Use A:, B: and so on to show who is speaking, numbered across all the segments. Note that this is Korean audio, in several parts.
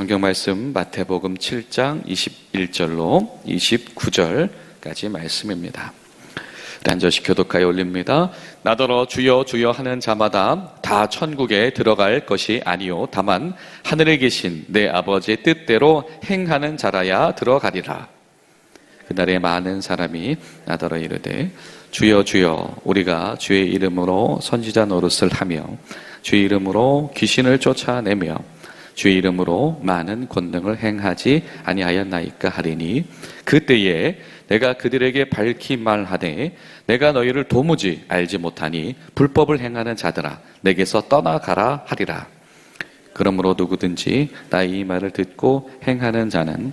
A: 성경 말씀 마태복음 7장 21절로 29절까지 말씀입니다. 한 절씩 교독하여 올립니다. 나더러 주여 주여 하는 자마다 다 천국에 들어갈 것이 아니요 다만 하늘에 계신 내 아버지의 뜻대로 행하는 자라야 들어가리라. 그날에 많은 사람이 나더러 이르되 주여 주여 우리가 주의 이름으로 선지자 노릇을 하며 주의 이름으로 귀신을 쫓아내며 주의 이름으로 많은 권능을 행하지 아니하였나이까 하리니 그때에 내가 그들에게 밝히 말하되 내가 너희를 도무지 알지 못하니 불법을 행하는 자들아 내게서 떠나가라 하리라. 그러므로 누구든지 나의 이 말을 듣고 행하는 자는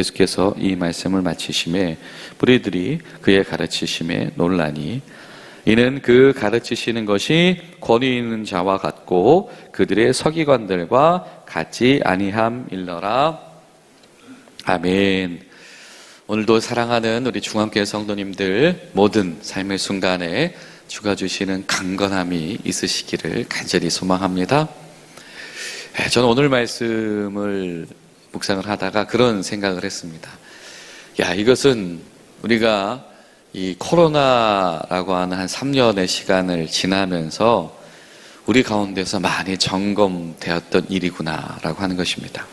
A: 예수께서 이 말씀을 마치심에 무리들이 그의 가르치심에 놀라니 이는 그 가르치시는 것이 권위 있는 자와 같고 그들의 서기관들과 같지 아니함 일러라 아멘. 오늘도 사랑하는 우리 중앙교회 성도님들 모든 삶의 순간에 주가 주시는 강건함이 있으시기를 간절히 소망합니다. 예, 저는 오늘 말씀을 묵상을 하다가 그런 생각을 했습니다. 야, 이것은 우리가 이 코로나라고 하는 한 3년의 시간을 지나면서 우리 가운데서 많이 점검되었던 일이구나라고 하는 것입니다.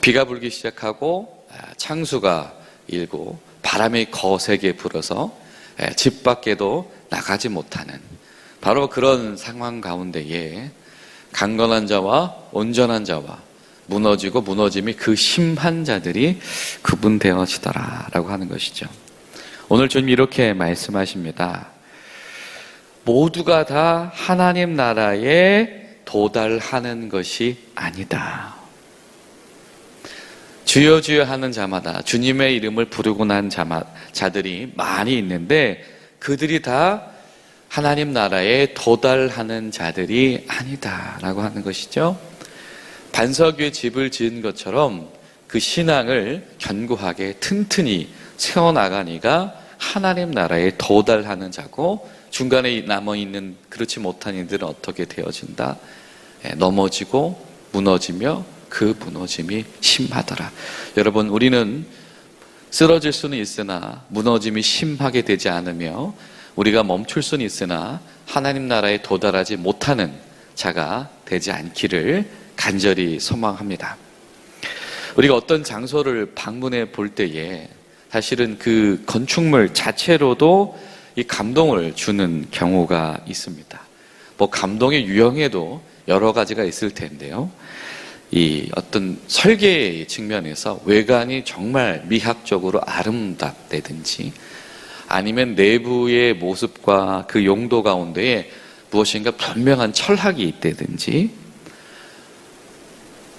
A: 비가 불기 시작하고 아, 창수가 일고 바람이 거세게 불어서 예, 집 밖에도 나가지 못하는 바로 그런 상황 가운데에 강건한 자와 온전한 자와 무너지고 무너짐이 그 심한 자들이 구분되어지더라라고 하는 것이죠. 오늘 주님 이렇게 말씀하십니다. 모두가 다 하나님 나라에 도달하는 것이 아니다. 주여 주여 하는 자마다 주님의 이름을 부르고 난 자마, 자들이 많이 있는데 그들이 다 하나님 나라에 도달하는 자들이 아니다라고 하는 것이죠. 반석 위에 집을 지은 것처럼 그 신앙을 견고하게 튼튼히 세워나가니가 하나님 나라에 도달하는 자고 중간에 남아 있는 그렇지 못한 이들은 어떻게 되어진다? 예, 넘어지고 무너지며 그 무너짐이 심하더라. 여러분, 우리는 쓰러질 수는 있으나 무너짐이 심하게 되지 않으며 우리가 멈출 수는 있으나 하나님 나라에 도달하지 못하는 자가 되지 않기를 간절히 소망합니다. 우리가 어떤 장소를 방문해 볼 때에 사실은 그 건축물 자체로도 이 감동을 주는 경우가 있습니다. 뭐 감동의 유형에도 여러 가지가 있을 텐데요. 이 어떤 설계의 측면에서 외관이 정말 미학적으로 아름답다든지 아니면 내부의 모습과 그 용도 가운데에 무엇인가 분명한 철학이 있다든지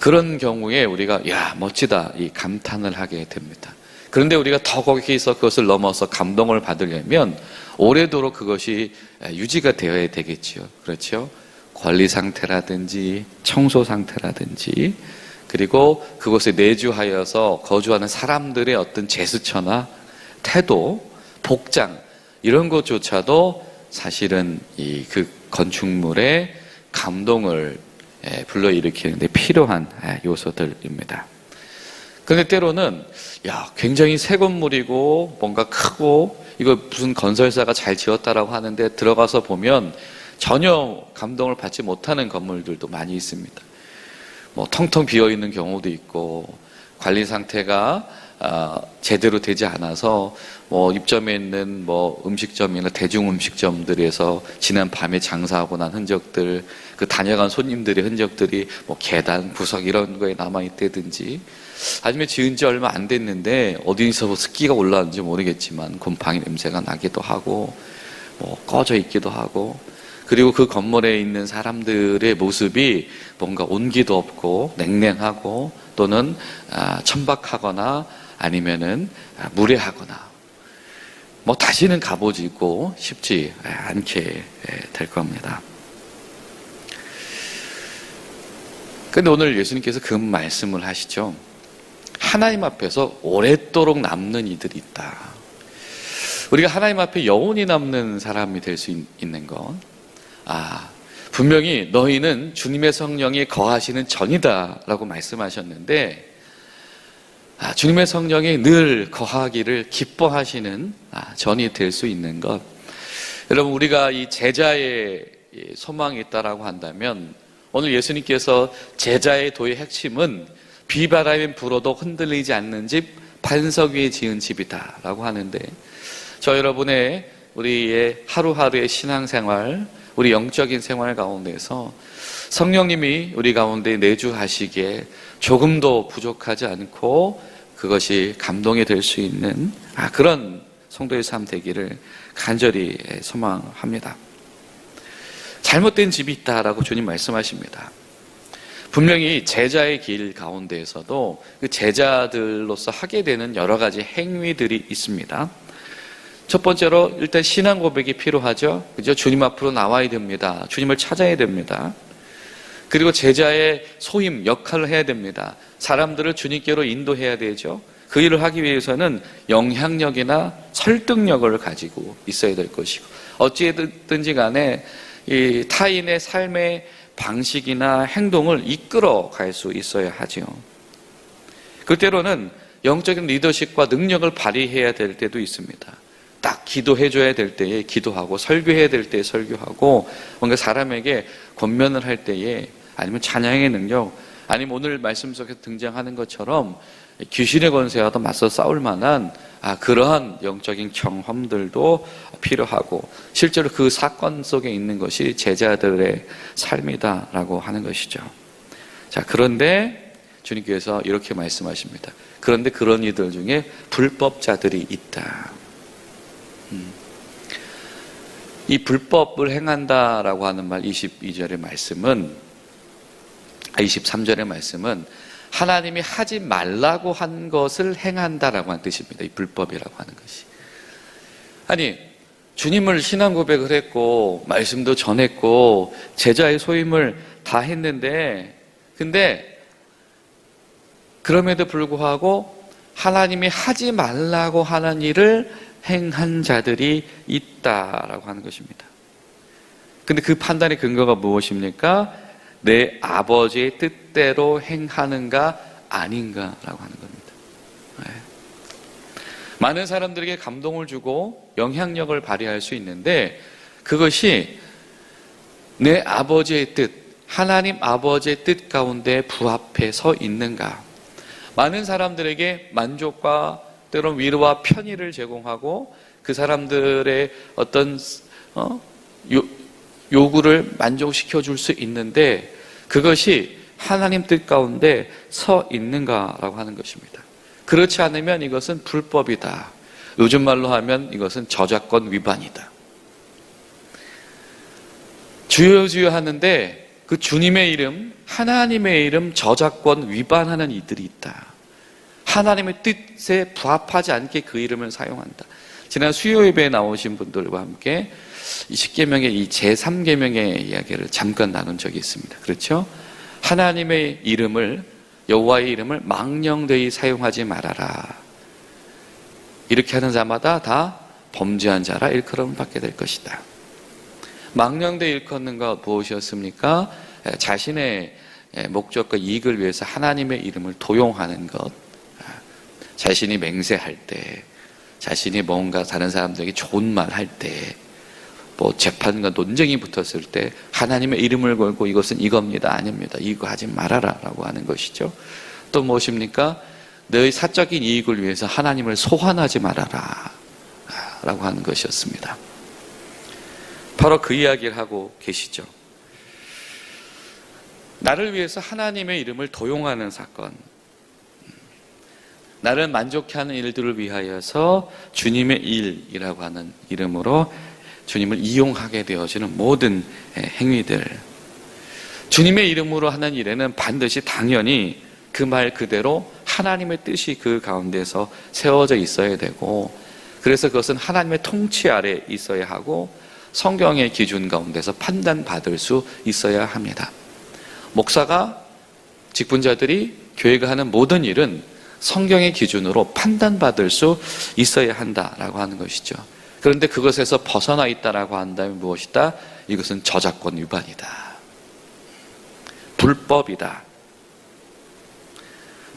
A: 그런 경우에 우리가 야 멋지다 이 감탄을 하게 됩니다. 그런데 우리가 더 거기서 그것을 넘어서 감동을 받으려면 오래도록 그것이 유지가 되어야 되겠지요. 그렇죠? 관리 상태라든지 청소 상태라든지 그리고 그곳에 내주하여서 거주하는 사람들의 어떤 제스처나 태도, 복장 이런 것조차도 사실은 이 그 건축물의 감동을 예, 불러일으키는데 필요한 예, 요소들입니다. 그런데 때로는 야 굉장히 새 건물이고 뭔가 크고 이거 무슨 건설사가 잘 지었다라고 하는데 들어가서 보면 전혀 감동을 받지 못하는 건물들도 많이 있습니다. 뭐 텅텅 비어 있는 경우도 있고 관리 상태가 아, 제대로 되지 않아서 뭐 입점에 있는 뭐 음식점이나 대중 음식점들에서 지난 밤에 장사하고 난 흔적들 그 다녀간 손님들의 흔적들이 뭐 계단 구석 이런 거에 남아 있다든지. 아니면 지은 지 얼마 안 됐는데 어디서 습기가 올라왔는지 모르겠지만 곰팡이 냄새가 나기도 하고 뭐 꺼져 있기도 하고. 그리고 그 건물에 있는 사람들의 모습이 뭔가 온기도 없고 냉랭하고 또는 아, 천박하거나 아니면은 아, 무례하거나 뭐 다시는 가보지고 싶지 않게 예, 될 겁니다. 근데 오늘 예수님께서 그 말씀을 하시죠. 하나님 앞에서 오랫도록 남는 이들이 있다. 우리가 하나님 앞에 영원히 남는 사람이 될 수 있는 건, 아, 분명히 너희는 주님의 성령이 거하시는 전이다. 라고 말씀하셨는데, 아, 주님의 성령이 늘 거하기를 기뻐하시는 아, 전이 될 수 있는 것. 여러분, 우리가 이 제자의 이 소망이 있다라고 한다면, 오늘 예수님께서 제자의 도의 핵심은 비바람이 불어도 흔들리지 않는 집, 반석 위에 지은 집이다라고 하는데, 저 여러분의 우리의 하루하루의 신앙생활, 우리 영적인 생활 가운데서 성령님이 우리 가운데 내주하시기에 조금도 부족하지 않고 그것이 감동이 될 수 있는 아, 그런 성도의 삶 되기를 간절히 소망합니다. 잘못된 집이 있다라고 주님 말씀하십니다. 분명히 제자의 길 가운데에서도 그 제자들로서 하게 되는 여러 가지 행위들이 있습니다. 첫 번째로 일단 신앙 고백이 필요하죠. 그죠? 주님 앞으로 나와야 됩니다. 주님을 찾아야 됩니다. 그리고 제자의 소임, 역할을 해야 됩니다. 사람들을 주님께로 인도해야 되죠. 그 일을 하기 위해서는 영향력이나 설득력을 가지고 있어야 될 것이고, 어찌든지 간에 이 타인의 삶의 방식이나 행동을 이끌어 갈 수 있어야 하지요. 그때로는 영적인 리더십과 능력을 발휘해야 될 때도 있습니다. 딱 기도해줘야 될 때에 기도하고 설교해야 될 때에 설교하고 뭔가 사람에게 권면을 할 때에 아니면 찬양의 능력 아니면 오늘 말씀 속에 등장하는 것처럼 귀신의 권세와도 맞서 싸울 만한 아, 그러한 영적인 경험들도 필요하고 실제로 그 사건 속에 있는 것이 제자들의 삶이다라고 하는 것이죠. 자, 그런데 주님께서 이렇게 말씀하십니다. 그런데 그런 이들 중에 불법자들이 있다. 음. 이 불법을 행한다라고 하는 말 22절의 말씀은 23절의 말씀은 하나님이 하지 말라고 한 것을 행한다라고 하는 뜻입니다. 이 불법이라고 하는 것이. 아니, 주님을 신앙 고백을 했고, 말씀도 전했고, 제자의 소임을 다 했는데, 근데, 그럼에도 불구하고, 하나님이 하지 말라고 하는 일을 행한 자들이 있다라고 하는 것입니다. 근데 그 판단의 근거가 무엇입니까? 내 아버지의 뜻대로 행하는가 아닌가라고 하는 겁니다. 네. 많은 사람들에게 감동을 주고 영향력을 발휘할 수 있는데 그것이 내 아버지의 뜻, 하나님 아버지의 뜻 가운데 부합해 서 있는가? 많은 사람들에게 만족과 때론 위로와 편의를 제공하고 그 사람들의 어떤 어? 요, 요구를 만족시켜 줄 수 있는데 그것이 하나님 뜻 가운데 서 있는가라고 하는 것입니다. 그렇지 않으면 이것은 불법이다. 요즘 말로 하면 이것은 저작권 위반이다. 주여 주여 하는데 그 주님의 이름, 하나님의 이름 저작권 위반하는 이들이 있다. 하나님의 뜻에 부합하지 않게 그 이름을 사용한다. 지난 수요 예배에 나오신 분들과 함께 이 10계명의 이 제3계명의 이야기를 잠깐 나눈 적이 있습니다. 그렇죠? 하나님의 이름을 여호와의 이름을 망령되이 사용하지 말아라. 이렇게 하는 자마다 다 범죄한 자라 일컬음을 받게 될 것이다. 망령되이 일컫는 것 무엇이었습니까? 자신의 목적과 이익을 위해서 하나님의 이름을 도용하는 것. 자신이 맹세할 때, 자신이 뭔가 다른 사람들에게 좋은 말 할 때, 뭐 재판과 논쟁이 붙었을 때 하나님의 이름을 걸고 이것은 이겁니다. 아닙니다. 이거 하지 말아라 라고 하는 것이죠. 또 무엇입니까? 너의 사적인 이익을 위해서 하나님을 소환하지 말아라. 라고 하는 것이었습니다. 바로 그 이야기를 하고 계시죠. 나를 위해서 하나님의 이름을 도용하는 사건. 나를 만족해 하는 일들을 위하여서 주님의 일이라고 하는 이름으로 주님을 이용하게 되어지는 모든 행위들. 주님의 이름으로 하는 일에는 반드시 당연히 그 말 그대로 하나님의 뜻이 그 가운데서 세워져 있어야 되고, 그래서 그것은 하나님의 통치 아래 있어야 하고, 성경의 기준 가운데서 판단받을 수 있어야 합니다. 목사가, 직분자들이 교회가 하는 모든 일은 성경의 기준으로 판단받을 수 있어야 한다라고 하는 것이죠. 그런데 그것에서 벗어나 있다라고 한다면 무엇이다? 이것은 저작권 위반이다. 불법이다.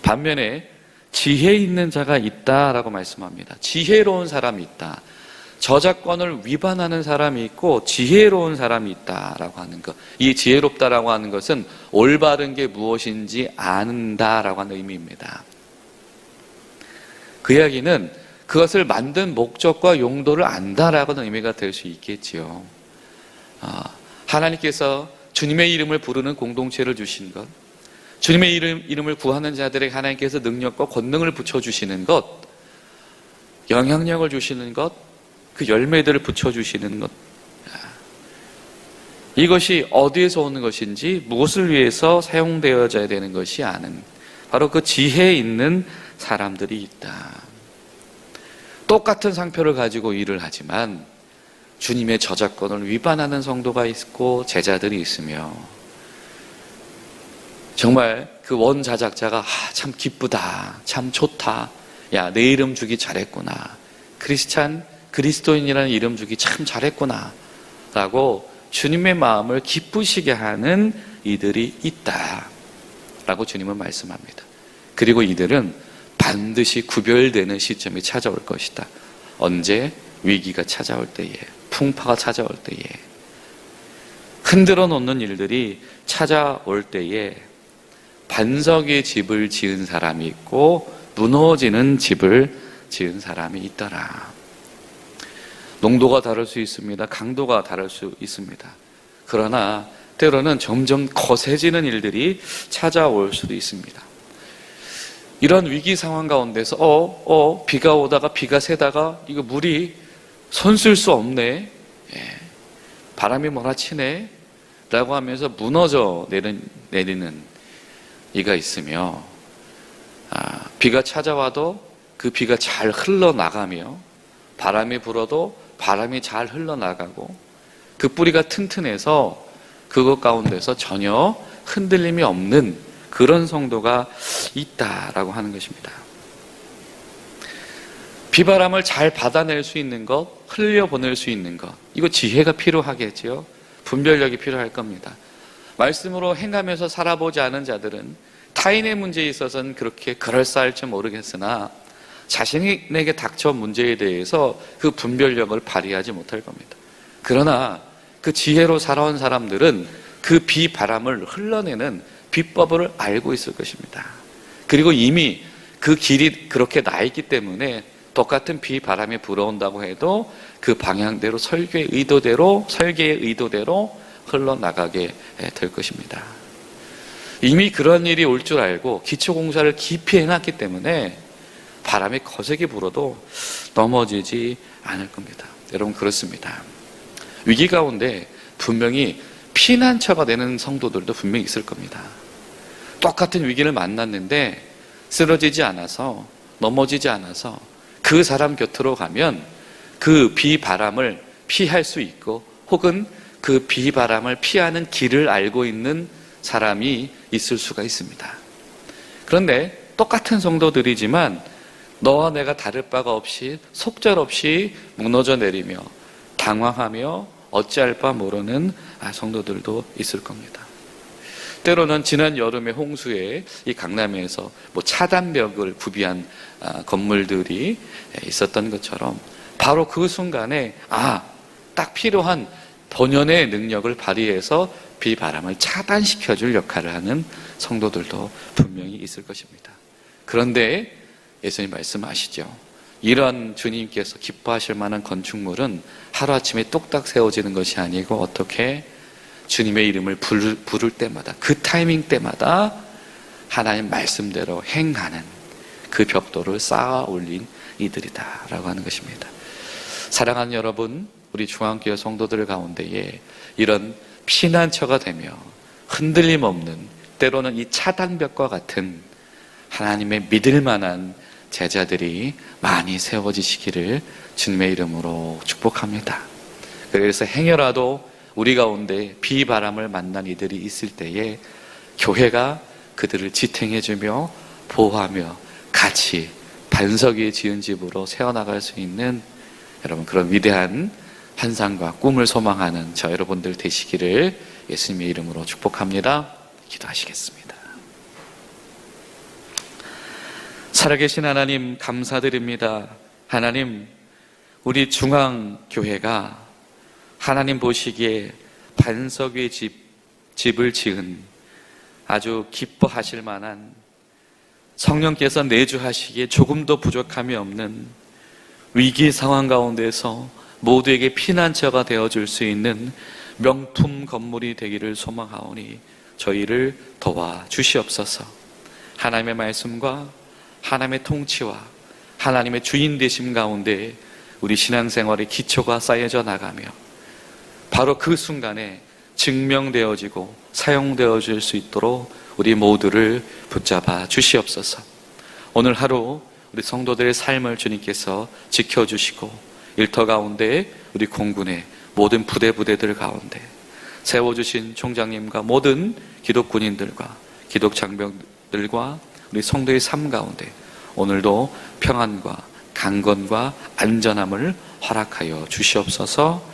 A: 반면에 지혜 있는 자가 있다라고 말씀합니다. 지혜로운 사람이 있다. 저작권을 위반하는 사람이 있고 지혜로운 사람이 있다라고 하는 것. 이 지혜롭다라고 하는 것은 올바른 게 무엇인지 안다라고 하는 의미입니다. 그 이야기는 그것을 만든 목적과 용도를 안다라고 하는 의미가 될 수 있겠지요. 아, 하나님께서 주님의 이름을 부르는 공동체를 주신 것, 주님의 이름, 이름을 구하는 자들에게 하나님께서 능력과 권능을 붙여주시는 것, 영향력을 주시는 것, 그 열매들을 붙여주시는 것. 이것이 어디에서 오는 것인지, 무엇을 위해서 사용되어져야 되는 것이 아는, 바로 그 지혜 있는 사람들이 있다. 똑같은 상표를 가지고 일을 하지만, 주님의 저작권을 위반하는 성도가 있고, 제자들이 있으며, 정말 그 원자작자가 아, 참 기쁘다. 참 좋다. 야, 내 이름 주기 잘했구나. 크리스찬, 그리스도인이라는 이름 주기 참 잘했구나. 라고 주님의 마음을 기쁘시게 하는 이들이 있다. 라고 주님은 말씀합니다. 그리고 이들은 반드시 구별되는 시점이 찾아올 것이다. 언제? 위기가 찾아올 때에, 풍파가 찾아올 때에, 흔들어 놓는 일들이 찾아올 때에 반석의 집을 지은 사람이 있고 무너지는 집을 지은 사람이 있더라. 농도가 다를 수 있습니다. 강도가 다를 수 있습니다. 그러나 때로는 점점 거세지는 일들이 찾아올 수도 있습니다. 이런 위기 상황 가운데서 어, 어, 비가 오다가 비가 새다가 이거 물이 손쓸 수 없네. 예. 바람이 몰아치네. 라고 하면서 무너져 내리는, 내리는 이가 있으며 아, 비가 찾아와도 그 비가 잘 흘러나가며 바람이 불어도 바람이 잘 흘러나가고 그 뿌리가 튼튼해서 그것 가운데서 전혀 흔들림이 없는 그런 성도가 있다라고 하는 것입니다. 비바람을 잘 받아낼 수 있는 것, 흘려보낼 수 있는 것, 이거 지혜가 필요하겠지요. 분별력이 필요할 겁니다. 말씀으로 행하면서 살아보지 않은 자들은 타인의 문제에 있어서는 그렇게 그럴싸할지 모르겠으나 자신에게 닥쳐 문제에 대해서 그 분별력을 발휘하지 못할 겁니다. 그러나 그 지혜로 살아온 사람들은 그 비바람을 흘러내는 비법을 알고 있을 것입니다. 그리고 이미 그 길이 그렇게 나 있기 때문에 똑같은 비바람이 불어온다고 해도 그 방향대로 설계의 의도대로 설계의 의도대로 흘러나가게 될 것입니다. 이미 그런 일이 올 줄 알고 기초공사를 깊이 해놨기 때문에 바람이 거세게 불어도 넘어지지 않을 겁니다. 여러분 그렇습니다. 위기 가운데 분명히 피난처가 되는 성도들도 분명히 있을 겁니다. 똑같은 위기를 만났는데 쓰러지지 않아서 넘어지지 않아서 그 사람 곁으로 가면 그 비바람을 피할 수 있고 혹은 그 비바람을 피하는 길을 알고 있는 사람이 있을 수가 있습니다. 그런데 똑같은 성도들이지만 너와 내가 다를 바가 없이 속절없이 무너져 내리며 당황하며 어찌할 바 모르는 성도들도 있을 겁니다. 때로는 지난 여름의 홍수에 이 강남에서 뭐 차단벽을 구비한 건물들이 있었던 것처럼 바로 그 순간에 아, 딱 필요한 본연의 능력을 발휘해서 비바람을 차단시켜 줄 역할을 하는 성도들도 분명히 있을 것입니다. 그런데 예수님 말씀하시죠. 이런 주님께서 기뻐하실 만한 건축물은 하루아침에 뚝딱 세워지는 것이 아니고 어떻게 주님의 이름을 부를, 부를 때마다 그 타이밍 때마다 하나님 말씀대로 행하는 그 벽돌을 쌓아 올린 이들이다라고 하는 것입니다. 사랑하는 여러분, 우리 중앙교회 성도들 가운데에 이런 피난처가 되며 흔들림 없는 때로는 이 차단벽과 같은 하나님의 믿을 만한 제자들이 많이 세워지시기를 주님의 이름으로 축복합니다. 그래서 행여라도 우리 가운데 비바람을 만난 이들이 있을 때에 교회가 그들을 지탱해주며 보호하며 같이 반석 위에 지은 집으로 세워나갈 수 있는 여러분 그런 위대한 환상과 꿈을 소망하는 저 여러분들 되시기를 예수님의 이름으로 축복합니다. 기도하시겠습니다. 살아계신 하나님 감사드립니다. 하나님, 우리 중앙교회가 하나님 보시기에 반석 위에 집, 집을 지은 아주 기뻐하실 만한 성령께서 내주하시기에 조금도 부족함이 없는 위기 상황 가운데서 모두에게 피난처가 되어줄 수 있는 명품 건물이 되기를 소망하오니 저희를 도와 주시옵소서. 하나님의 말씀과 하나님의 통치와 하나님의 주인 되심 가운데 우리 신앙생활의 기초가 쌓여져 나가며 바로 그 순간에 증명되어지고 사용되어질 수 있도록 우리 모두를 붙잡아 주시옵소서. 오늘 하루 우리 성도들의 삶을 주님께서 지켜주시고 일터 가운데 우리 공군의 모든 부대 부대들 가운데 세워주신 총장님과 모든 기독군인들과 기독장병들과 우리 성도의 삶 가운데 오늘도 평안과 강건과 안전함을 허락하여 주시옵소서